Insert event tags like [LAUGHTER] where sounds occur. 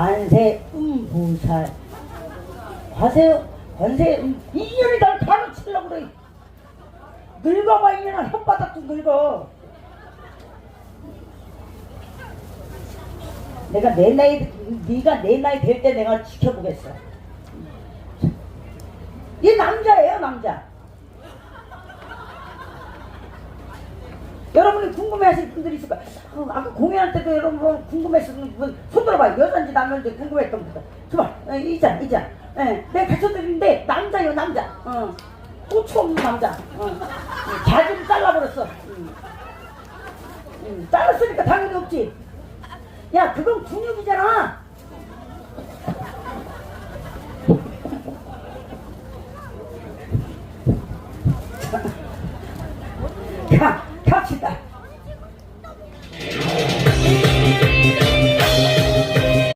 관세 음보살. 관세 관세 음 이년이 날 가르치려고 그래. 늙어봐 이년아. 혓바닥도 늙어. 내가 내 나이 네가 내 나이 될 때 내가 지켜보겠어. 이 남자예요 남자 여러분이 궁금해하실 분들이 있을 거야. 어, 아까 공연할 때도 여러분 궁금했었던 분 뭐 손 들어 봐요. 여자인지 남자인지 궁금했던 분들. 제발, 어, 이자, 이자. 예, 내가 가르쳐드리는데 남자요, 남자. 어. 고추 없는 남자. 어. 자주 잘라버렸어. 음. 음, 잘랐으니까 당연히 없지. 야, 그건 근육이잖아. [LAUGHS] 겹, 겹친다.